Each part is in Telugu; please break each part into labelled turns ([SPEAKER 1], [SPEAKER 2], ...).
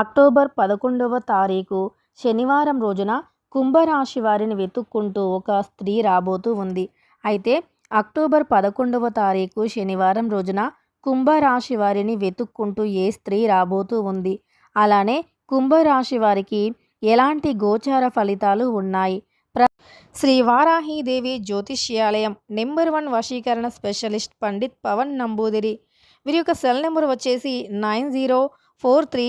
[SPEAKER 1] అక్టోబర్ పదకొండవ తారీఖు శనివారం రోజున కుంభరాశి వారిని వెతుక్కుంటూ ఒక స్త్రీ రాబోతూ ఉంది. అయితే అక్టోబర్ పదకొండవ తారీఖు శనివారం రోజున కుంభరాశి వారిని వెతుక్కుంటూ ఏ స్త్రీ రాబోతూ ఉంది? అలానే కుంభరాశి వారికి ఎలాంటి గోచార ఫలితాలు ఉన్నాయి? ప్ర శ్రీ వారాహీదేవి జ్యోతిష్యాలయం నెంబర్ వన్ వశీకరణ స్పెషలిస్ట్ పండిత్ పవన్ నంబూదిరి. వీరి యొక్క సెల్ నెంబర్ వచ్చేసి nine zero four three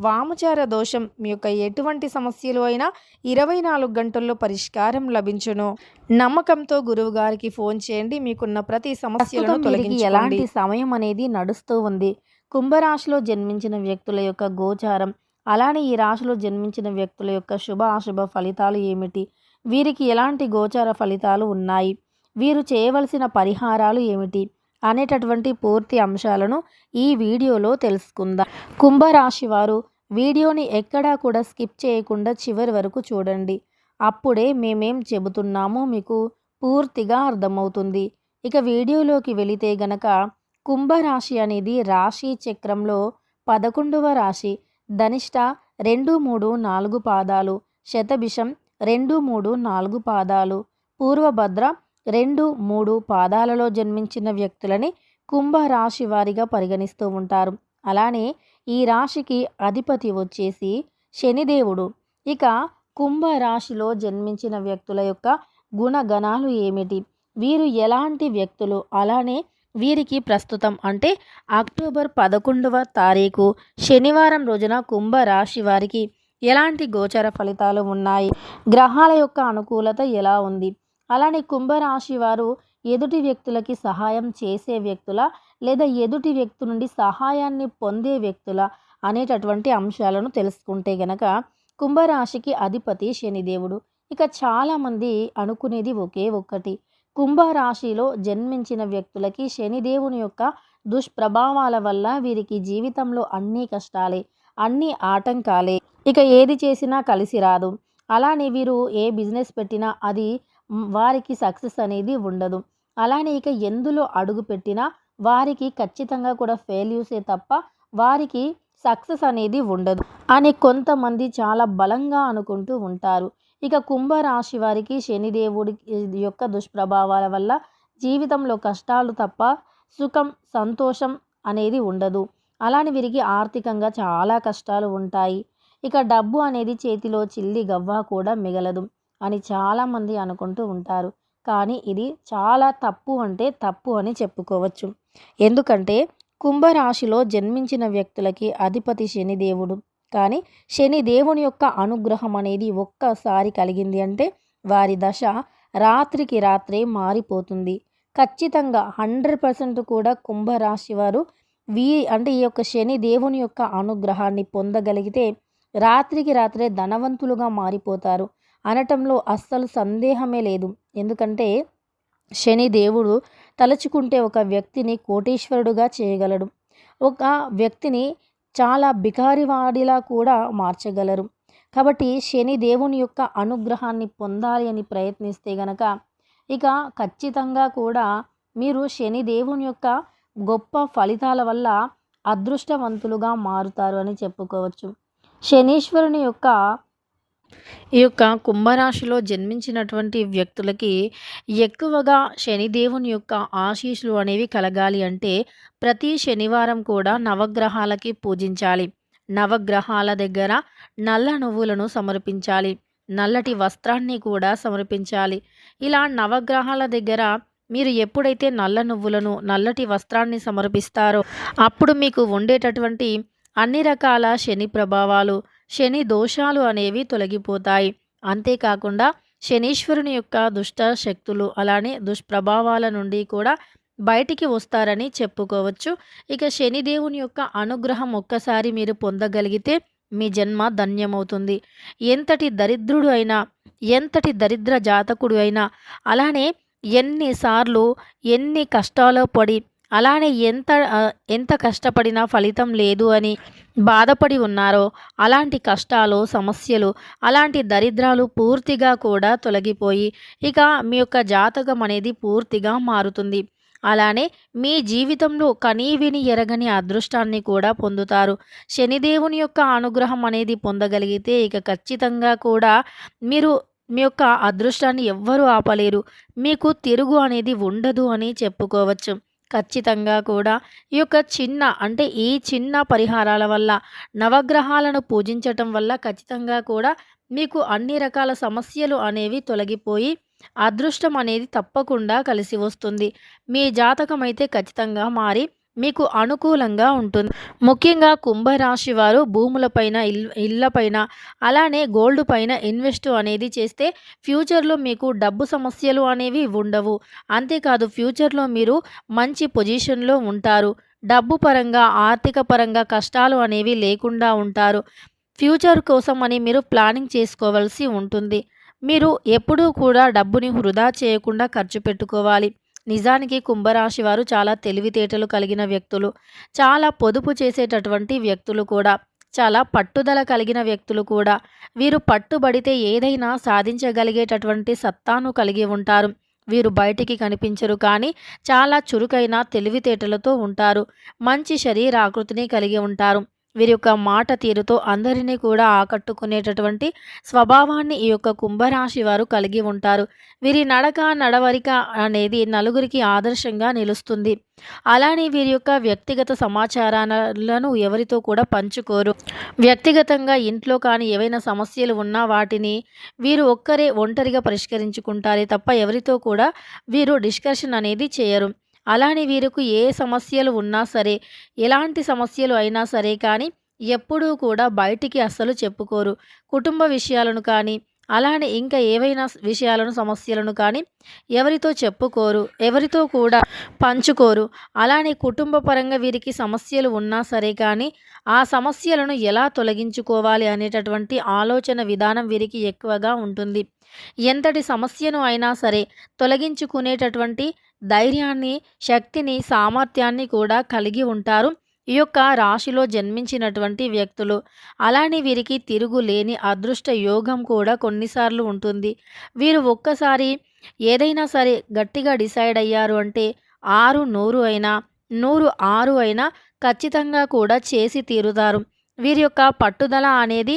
[SPEAKER 1] వామచార దోషం మీ యొక్క ఎటువంటి సమస్యలు అయినా ఇరవై నాలుగు గంటల్లో పరిష్కారం లభించును. నమ్మకంతో గురువు గారికి ఫోన్ చేయండి. మీకున్న ప్రతి సమస్యలను తొలగించి ఎలాంటి సమయం అనేది నడుస్తూ ఉంది. కుంభరాశిలో జన్మించిన వ్యక్తుల యొక్క గోచారం అలానే ఈ రాశిలో జన్మించిన వ్యక్తుల యొక్క శుభ అశుభ ఫలితాలు ఏమిటి? వీరికి ఎలాంటి గోచార ఫలితాలు ఉన్నాయి? వీరు చేయవలసిన పరిహారాలు ఏమిటి? అనేటటువంటి పూర్తి అంశాలను ఈ వీడియోలో తెలుసుకుందాం. కుంభరాశి వారు వీడియోని ఎక్కడా కూడా స్కిప్ చేయకుండా చివరి వరకు చూడండి. అప్పుడే మేమేం చెబుతున్నామో మీకు పూర్తిగా అర్థమవుతుంది. ఇక వీడియోలోకి వెళితే గనక కుంభరాశి అనేది రాశి చక్రంలో పదకొండవ రాశి. ధనిష్ట రెండు మూడు నాలుగు పాదాలు శతభిషం రెండు మూడు నాలుగు పాదాలు పూర్వభద్ర రెండు మూడు పాదాలలో జన్మించిన వ్యక్తులని కుంభరాశి వారిగా పరిగణిస్తూ ఉంటారు. అలానే ఈ రాశికి అధిపతి వచ్చేసి శనిదేవుడు. ఇక కుంభరాశిలో జన్మించిన వ్యక్తుల యొక్క గుణగణాలు ఏమిటి? వీరు ఎలాంటి వ్యక్తులు? అలానే వీరికి ప్రస్తుతం అంటే అక్టోబర్ పదకొండవ తారీఖు శనివారం రోజున కుంభరాశి వారికి ఎలాంటి గోచర ఫలితాలు ఉన్నాయి? గ్రహాల యొక్క అనుకూలత ఎలా ఉంది? అలానే కుంభరాశి వారు ఎదుటి వ్యక్తులకి సహాయం చేసే వ్యక్తుల లేదా ఎదుటి వ్యక్తి నుండి సహాయాన్ని పొందే వ్యక్తుల అనేటటువంటి అంశాలను తెలుసుకుంటే గనక కుంభరాశికి అధిపతి శనిదేవుడు ఇక చాలామంది అనుకునేది ఒకే ఒక్కటి. కుంభరాశిలో జన్మించిన వ్యక్తులకి శనిదేవుని యొక్క దుష్ప్రభావాల వల్ల వీరికి జీవితంలో అన్ని కష్టాలే అన్ని ఆటంకాలే. ఇక ఏది చేసినా కలిసి రాదు. అలానే వీరు ఏ బిజినెస్ పెట్టినా అది వారికి సక్సెస్ అనేది ఉండదు. అలానే ఇక ఎందులో అడుగు పెట్టినా వారికి ఖచ్చితంగా కూడా ఫెయిల్యూసే తప్ప వారికి సక్సెస్ అనేది ఉండదు అని కొంతమంది చాలా బలంగా అనుకుంటూ ఉంటారు. ఇక కుంభరాశి వారికి శనిదేవుడి యొక్క దుష్ప్రభావాల వల్ల జీవితంలో కష్టాలు తప్ప సుఖం సంతోషం అనేది ఉండదు. అలానే వీరికి ఆర్థికంగా చాలా కష్టాలు ఉంటాయి. ఇక డబ్బు అనేది చేతిలో చిల్లి గవ్వ కూడా మిగలదు. అని చాలామంది అనుకుంటూ ఉంటారు. కానీ ఇది చాలా తప్పు అంటే తప్పు అని చెప్పుకోవచ్చు. ఎందుకంటే కుంభరాశిలో జన్మించిన వ్యక్తులకి అధిపతి శనిదేవుడు కానీ శని దేవుని యొక్క అనుగ్రహం అనేది ఒక్కసారి కలిగింది అంటే వారి దశ రాత్రికి రాత్రే మారిపోతుంది. ఖచ్చితంగా హండ్రెడ్ పర్సెంట్ కూడా కుంభరాశి వారు వీ అంటే ఈ యొక్క శని దేవుని యొక్క అనుగ్రహాన్ని పొందగలిగితే రాత్రికి రాత్రే ధనవంతులుగా మారిపోతారు. అనటంలో అస్సలు సందేహమే లేదు. ఎందుకంటే శని దేవుడు తలుచుకుంటే ఒక వ్యక్తిని కోటీశ్వరుడుగా చేయగలడు. ఒక వ్యక్తిని చాలా బికారివాడిలా కూడా మార్చగలరు. కాబట్టి శని దేవుని యొక్క అనుగ్రహాన్ని పొందాలి అని ప్రయత్నిస్తే గనక ఇక ఖచ్చితంగా కూడా మీరు శని దేవుని యొక్క గొప్ప ఫలితాల వల్ల అదృష్టవంతులుగా మారుతారు అని చెప్పుకోవచ్చు. శనీశ్వరుని యొక్క ఈ యొక్క కుంభరాశిలో జన్మించినటువంటి వ్యక్తులకి ఎక్కువగా శనిదేవుని యొక్క ఆశీస్సులు అనేవి కలగాలి అంటే ప్రతి శనివారం కూడా నవగ్రహాలకి పూజించాలి. నవగ్రహాల దగ్గర నల్ల నువ్వులను సమర్పించాలి. నల్లటి వస్త్రాన్ని కూడా సమర్పించాలి. ఇలా నవగ్రహాల దగ్గర మీరు ఎప్పుడైతే నల్ల నువ్వులను నల్లటి వస్త్రాన్ని సమర్పిస్తారో అప్పుడు మీకు ఉండేటటువంటి అన్ని రకాల శని ప్రభావాలు శని దోషాలు అనేవి తొలగిపోతాయి. అంతేకాకుండా శనీశ్వరుని యొక్క దుష్ట శక్తులు అలానే దుష్ప్రభావాల నుండి కూడా బయటికి వస్తారని చెప్పుకోవచ్చు. ఇక శనిదేవుని యొక్క అనుగ్రహం ఒక్కసారి మీరు పొందగలిగితే మీ జన్మ ధన్యమవుతుంది. ఎంతటి దరిద్రుడు అయినా ఎంతటి దరిద్ర జాతకుడు అయినా అలానే ఎన్నిసార్లు ఎన్ని కష్టాలు పడి అలానే ఎంత ఎంత కష్టపడినా ఫలితం లేదు అని బాధపడి ఉన్నారో అలాంటి కష్టాలు సమస్యలు అలాంటి దరిద్రాలు పూర్తిగా కూడా తొలగిపోయి ఇక మీ యొక్క జాతకం అనేది పూర్తిగా మారుతుంది. అలానే మీ జీవితంలో కనీవిని ఎరగని అదృష్టాన్ని కూడా పొందుతారు. శనిదేవుని యొక్క అనుగ్రహం అనేది పొందగలిగితే ఇక ఖచ్చితంగా కూడా మీరు మీ యొక్క అదృష్టాన్ని ఎవ్వరూ ఆపలేరు. మీకు తిరుగు అనేది ఉండదు అని చెప్పుకోవచ్చు. ఖచ్చితంగా కూడా ఈ యొక్క చిన్న అంటే ఈ చిన్న పరిహారాల వల్ల నవగ్రహాలను పూజించటం వల్ల ఖచ్చితంగా కూడా మీకు అన్ని రకాల సమస్యలు అనేవి తొలగిపోయి అదృష్టం అనేది తప్పకుండా కలిసి వస్తుంది. మీ జాతకం అయితే ఖచ్చితంగా మారి మీకు అనుకూలంగా ఉంటుంది. ముఖ్యంగా కుంభరాశి వారు భూములపైన ఇల్ ఇళ్ళపైన అలానే గోల్డ్ పైన ఇన్వెస్ట్ అనేది చేస్తే ఫ్యూచర్లో మీకు డబ్బు సమస్యలు అనేవి ఉండవు. అంతేకాదు ఫ్యూచర్లో మీరు మంచి పొజిషన్లో ఉంటారు. డబ్బు పరంగా ఆర్థిక పరంగా కష్టాలు అనేవి లేకుండా ఉంటారు. ఫ్యూచర్ కోసం అని మీరు ప్లానింగ్ చేసుకోవాల్సి ఉంటుంది. మీరు ఎప్పుడూ కూడా డబ్బుని వృధా చేయకుండా ఖర్చు పెట్టుకోవాలి. నిజానికి కుంభరాశి వారు చాలా తెలివితేటలు కలిగిన వ్యక్తులు చాలా పొదుపు చేసేటటువంటి వ్యక్తులు కూడా చాలా పట్టుదల కలిగిన వ్యక్తులు కూడా. వీరు పట్టుబడితే ఏదైనా సాధించగలిగేటటువంటి సత్తాను కలిగి ఉంటారు. వీరు బయటికి కనిపించరు కానీ చాలా చురుకైన తెలివితేటలతో ఉంటారు. మంచి శరీరాకృతిని కలిగి ఉంటారు. వీరి యొక్క మాట తీరుతో అందరినీ కూడా ఆకట్టుకునేటటువంటి స్వభావాన్ని ఈ యొక్క కుంభరాశి వారు కలిగి ఉంటారు. వీరి నడక నడవరిక అనేది నలుగురికి ఆదర్శంగా నిలుస్తుంది. అలానే వీరి యొక్క వ్యక్తిగత సమాచారాలను ఎవరితో కూడా పంచుకోరు. వ్యక్తిగతంగా ఇంట్లో కానీ ఏవైనా సమస్యలు ఉన్నా వాటిని వీరు ఒక్కరే ఒంటరిగా పరిష్కరించుకుంటారే తప్ప ఎవరితో కూడా వీరు డిస్కషన్ అనేది చేయరు. అలానే వీరికి ఏ సమస్యలు ఉన్నా సరే ఎలాంటి సమస్యలు అయినా సరే కానీ ఎప్పుడూ కూడా బయటికి అస్సలు చెప్పుకోరు. కుటుంబ విషయాలను కానీ అలానే ఇంకా ఏవైనా విషయాలను సమస్యలను కానీ ఎవరితో చెప్పుకోరు ఎవరితో కూడా పంచుకోరు. అలానే కుటుంబ పరంగా వీరికి సమస్యలు ఉన్నా సరే కానీ ఆ సమస్యలను ఎలా తొలగించుకోవాలి అనేటటువంటి ఆలోచన విధానం వీరికి ఎక్కువగా ఉంటుంది. ఎంతటి సమస్యను అయినా సరే తొలగించుకునేటటువంటి ధైర్యాన్ని శక్తిని సామర్థ్యాన్ని కూడా కలిగి ఉంటారు. ఈ యొక్క రాశిలో జన్మించినటువంటి వ్యక్తులు అలానే వీరికి తిరుగులేని అదృష్ట యోగం కూడా కొన్నిసార్లు ఉంటుంది. వీరు ఒక్కసారి ఏదైనా సరే గట్టిగా డిసైడ్ అయ్యారు అంటే ఆరు నూరు అయినా నూరు ఆరు అయినా ఖచ్చితంగా కూడా చేసి తీరుతారు. వీరి యొక్క పట్టుదల అనేది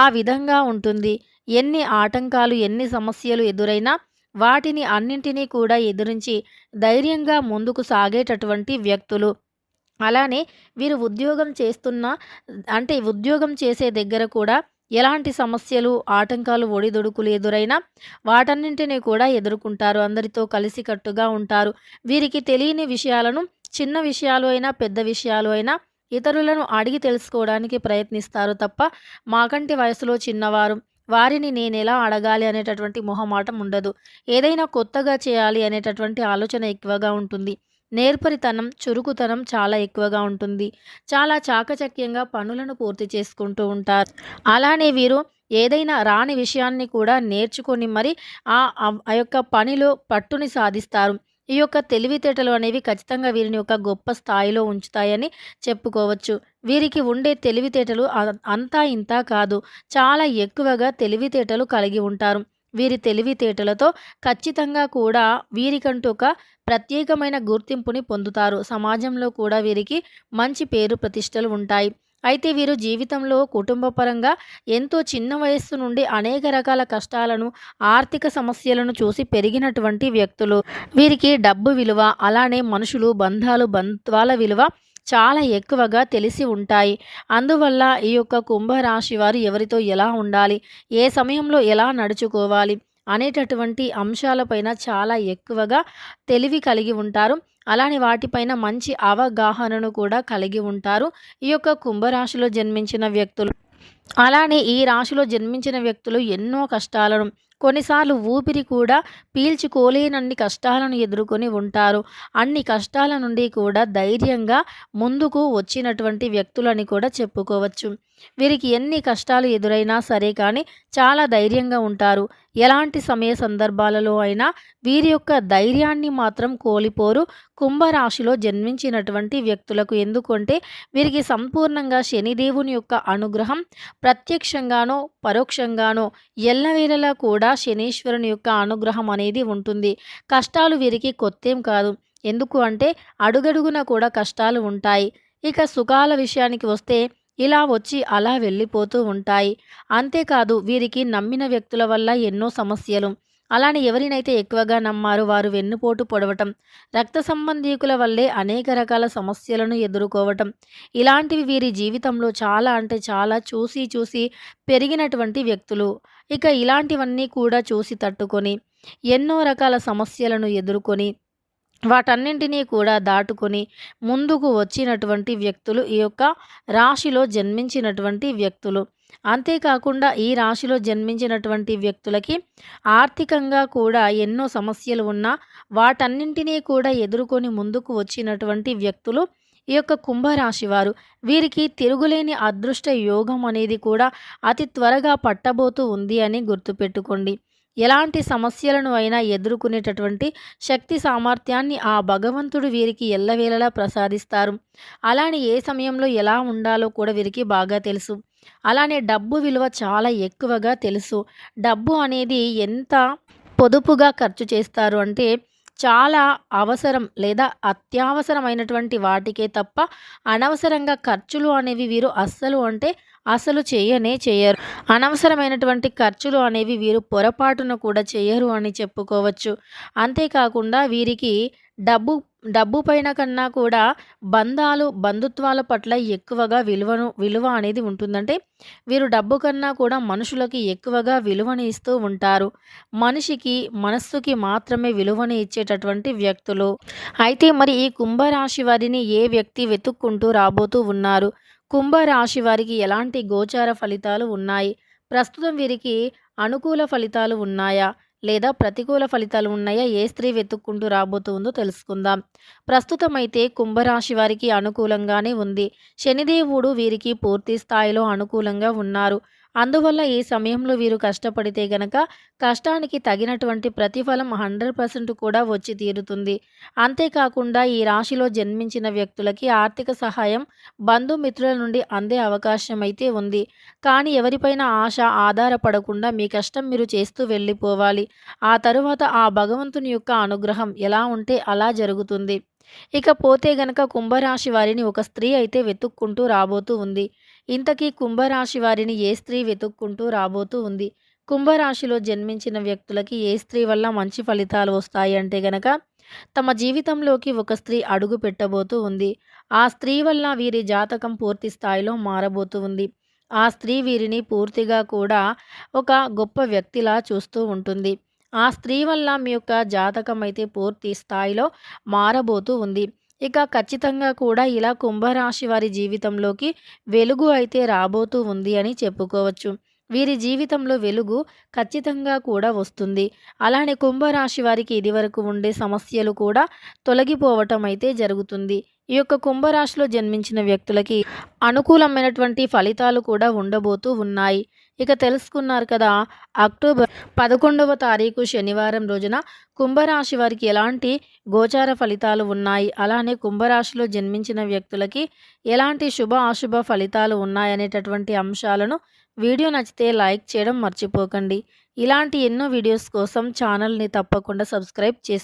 [SPEAKER 1] ఆ విధంగా ఉంటుంది. ఎన్ని ఆటంకాలు ఎన్ని సమస్యలు ఎదురైనా వాటిని అన్నింటినీ కూడా ఎదురించి ధైర్యంగా ముందుకు సాగేటటువంటి వ్యక్తులు. అలానే వీరు ఉద్యోగం చేస్తున్న అంటే ఉద్యోగం చేసే దగ్గర కూడా ఎలాంటి సమస్యలు ఆటంకాలు ఒడిదుడుకులు ఎదురైనా వాటన్నింటినీ కూడా ఎదుర్కొంటారు. అందరితో కలిసికట్టుగా ఉంటారు. వీరికి తెలియని విషయాలను చిన్న విషయాలు అయినా పెద్ద విషయాలు అయినా ఇతరులను అడిగి తెలుసుకోవడానికి ప్రయత్నిస్తారు తప్ప మాకంటి వయసులో చిన్నవారు. వారిని నేను ఎలా అడగాలి అనేటటువంటి మొహమాటం ఉండదు. ఏదైనా కొత్తగా చేయాలి అనేటటువంటి ఆలోచన ఎక్కువగా ఉంటుంది. నేర్పరితనం చురుకుతనం చాలా ఎక్కువగా ఉంటుంది. చాలా చాకచక్యంగా పనులను పూర్తి చేసుకుంటూ ఉంటారు. అలానే వీరు ఏదైనా రాని విషయాన్ని కూడా నేర్చుకొని మరి ఆ ఆ యొక్క పనిలో పట్టుని సాధిస్తారు. ఈ యొక్క తెలివితేటలు అనేవి ఖచ్చితంగా వీరిని ఒక గొప్ప స్థాయిలో ఉంచుతాయని చెప్పుకోవచ్చు. వీరికి ఉండే తెలివితేటలు అంతా ఇంత కాదు. చాలా ఎక్కువగా తెలివితేటలు కలిగి ఉంటారు. వీరి తెలివితేటలతో ఖచ్చితంగా కూడా వీరికంటూ ఒక ప్రత్యేకమైన గుర్తింపుని పొందుతారు. సమాజంలో కూడా వీరికి మంచి పేరు ప్రతిష్టలు ఉంటాయి. అయితే వీరు జీవితంలో కుటుంబపరంగా ఎంతో చిన్న వయస్సు నుండి అనేక రకాల కష్టాలను ఆర్థిక సమస్యలను చూసి పెరిగినటువంటి వ్యక్తులు. వీరికి డబ్బు విలువ అలానే మనుషులు బంధాలు బంధ్వాల విలువ చాలా ఎక్కువగా తెలిసి ఉంటాయి. అందువల్ల ఈ యొక్క కుంభరాశి వారు ఎవరితో ఎలా ఉండాలి? ఏ సమయంలో ఎలా నడుచుకోవాలి? అనేటటువంటి అంశాలపైన చాలా ఎక్కువగా తెలివి కలిగి ఉంటారు. అలానే వాటిపైన మంచి అవగాహనను కూడా కలిగి ఉంటారు. ఈ యొక్క కుంభరాశిలో జన్మించిన వ్యక్తులు అలానే ఈ రాశిలో జన్మించిన వ్యక్తులు ఎన్నో కష్టాలను కొన్నిసార్లు ఊపిరి కూడా పీల్చుకోలేనన్ని కష్టాలను ఎదుర్కొని ఉంటారు. అన్ని కష్టాల నుండి కూడా ధైర్యంగా ముందుకు వచ్చినటువంటి వ్యక్తులని కూడా చెప్పుకోవచ్చు. వీరికి ఎన్ని కష్టాలు ఎదురైనా సరే కానీ చాలా ధైర్యంగా ఉంటారు. ఎలాంటి సమయ సందర్భాలలో అయినా వీరి యొక్క ధైర్యాన్ని మాత్రం కోల్పోరు. కుంభరాశిలో జన్మించినటువంటి వ్యక్తులకు ఎందుకంటే వీరికి సంపూర్ణంగా శనిదేవుని యొక్క అనుగ్రహం ప్రత్యక్షంగానో పరోక్షంగానో ఎల్లవేళలా కూడా శనీశ్వరుని యొక్క అనుగ్రహం అనేది ఉంటుంది. కష్టాలు వీరికి కొత్తేం కాదు. ఎందుకు అంటే అడుగడుగున కూడా కష్టాలు ఉంటాయి. ఇక సుఖాల విషయానికి వస్తే ఇలా వచ్చి అలా వెళ్ళిపోతూ ఉంటాయి. అంతేకాదు వీరికి నమ్మిన వ్యక్తుల వల్ల ఎన్నో సమస్యలు. అలానే ఎవరినైతే ఎక్కువగా నమ్మారు వారు వెన్నుపోటు పొడవటం రక్త సంబంధీకుల వల్లే అనేక రకాల సమస్యలను ఎదుర్కోవటం. ఇలాంటివి వీరి జీవితంలో చాలా అంటే చాలా చూసి చూసి పెరిగినటువంటి వ్యక్తులు. ఇక ఇలాంటివన్నీ కూడా చూసి తట్టుకొని ఎన్నో రకాల సమస్యలను ఎదుర్కొని వాటన్నింటినీ కూడా దాటుకొని ముందుకు వచ్చినటువంటి వ్యక్తులు ఈ యొక్క రాశిలో జన్మించినటువంటి వ్యక్తులు. అంతేకాకుండా ఈ రాశిలో జన్మించినటువంటి వ్యక్తులకి ఆర్థికంగా కూడా ఎన్నో సమస్యలు ఉన్నా వాటన్నింటినీ కూడా ఎదుర్కొని ముందుకు వచ్చినటువంటి వ్యక్తులు ఈ యొక్క కుంభరాశి వారు. వీరికి తిరుగులేని అదృష్ట యోగం అనేది కూడా అతి త్వరగా పట్టబోతూ ఉంది అని గుర్తుపెట్టుకోండి. ఎలాంటి సమస్యలను అయినా ఎదుర్కొనేటటువంటి శక్తి సామర్థ్యాన్ని ఆ భగవంతుడు వీరికి ఎల్లవేళలా ప్రసాదిస్తారు. అలానే ఏ సమయంలో ఎలా ఉండాలో కూడా వీరికి బాగా తెలుసు. అలానే డబ్బు విలువ చాలా ఎక్కువగా తెలుసు. డబ్బు అనేది ఎంత పొదుపుగా ఖర్చు చేస్తారు అంటే చాలా అవసరం లేదా అత్యవసరమైనటువంటి వాటికే తప్ప అనవసరంగా ఖర్చులు అనేవి వీరు అస్సలు అంటే అసలు చేయనే చేయరు. అనవసరమైనటువంటి ఖర్చులు అనేవి వీరు పొరపాటున కూడా చేయరు అని చెప్పుకోవచ్చు. అంతేకాకుండా వీరికి డబ్బు డబ్బు పైన కన్నా కూడా బంధాలు బంధుత్వాల పట్ల ఎక్కువగా విలువను విలువ అనేది ఉంటుందంటే వీరు డబ్బు కన్నా కూడా మనుషులకి ఎక్కువగా విలువని ఇస్తూ ఉంటారు. మనిషికి మనస్సుకి మాత్రమే విలువని ఇచ్చేటటువంటి వ్యక్తులు. అయితే మరి ఈ కుంభరాశి వారిని ఏ వ్యక్తి వెతుక్కుంటూ రాబోతూ ఉన్నారు? కుంభరాశి వారికి ఎలాంటి గోచార ఫలితాలు ఉన్నాయి? ప్రస్తుతం వీరికి అనుకూల ఫలితాలు ఉన్నాయా? లేదా ప్రతికూల ఫలితాలు ఉన్నాయా? ఏ స్త్రీ వెతుక్కుంటూ రాబోతుందో తెలుసుకుందాం. ప్రస్తుతం అయితే కుంభరాశి వారికి అనుకూలంగానే ఉంది. శనిదేవుడు వీరికి పూర్తి స్థాయిలో అనుకూలంగా ఉన్నారు. అందువల్ల ఈ సమయంలో వీరు కష్టపడితే గనక కష్టానికి తగినటువంటి ప్రతిఫలం హండ్రెడ్ పర్సెంట్ కూడా వచ్చి తీరుతుంది. అంతేకాకుండా ఈ రాశిలో జన్మించిన వ్యక్తులకి ఆర్థిక సహాయం బంధుమిత్రుల నుండి అందే అవకాశం అయితే ఉంది. కానీ ఎవరిపైన ఆశ ఆధారపడకుండా మీ కష్టం మీరు చేస్తూ వెళ్ళిపోవాలి. ఆ తరువాత ఆ భగవంతుని యొక్క అనుగ్రహం ఎలా ఉంటే అలా జరుగుతుంది. ఇకపోతే గనక కుంభరాశి వారిని ఒక స్త్రీ అయితే వెతుక్కుంటూ రాబోతూ ఉంది. ఇంతకీ కుంభరాశి వారిని ఏ స్త్రీ వెతుక్కుంటూ రాబోతూ ఉంది? కుంభరాశిలో జన్మించిన వ్యక్తులకి ఏ స్త్రీ వల్ల మంచి ఫలితాలు వస్తాయి అంటే గనక తమ జీవితంలోకి ఒక స్త్రీ అడుగు పెట్టబోతూ ఉంది. ఆ స్త్రీ వల్ల వీరి జాతకం పూర్తి స్థాయిలో మారబోతూ ఉంది. ఆ స్త్రీ వీరిని పూర్తిగా కూడా ఒక గొప్ప వ్యక్తిలా చూస్తూ ఉంటుంది. ఆ స్త్రీ వల్ల మీ యొక్క జాతకం అయితే పూర్తి స్థాయిలో మారబోతూ ఉంది. ఇక ఖచ్చితంగా కూడా ఇలా కుంభరాశి వారి జీవితంలోకి వెలుగు అయితే రాబోతూ ఉంది అని చెప్పుకోవచ్చు. వీరి జీవితంలో వెలుగు ఖచ్చితంగా కూడా వస్తుంది. అలానే కుంభరాశి వారికి ఇదివరకు ఉండే సమస్యలు కూడా తొలగిపోవటం అయితే జరుగుతుంది. ఈ యొక్క కుంభరాశిలో జన్మించిన వ్యక్తులకి అనుకూలమైనటువంటి ఫలితాలు కూడా ఉండబోతూ ఉన్నాయి. ఇక తెలుసుకున్నారు కదా అక్టోబర్ పదకొండవ తారీఖు శనివారం రోజున కుంభరాశి వారికి ఎలాంటి గోచార ఫలితాలు ఉన్నాయి? అలానే కుంభరాశిలో జన్మించిన వ్యక్తులకి ఎలాంటి శుభ అశుభ ఫలితాలు ఉన్నాయనేటటువంటి అంశాలను వీడియో నచ్చితే లైక్ చేయడం మర్చిపోకండి. ఇలాంటి ఎన్నో వీడియోస్ కోసం ఛానల్ని తప్పకుండా సబ్స్క్రైబ్ చేసుకోండి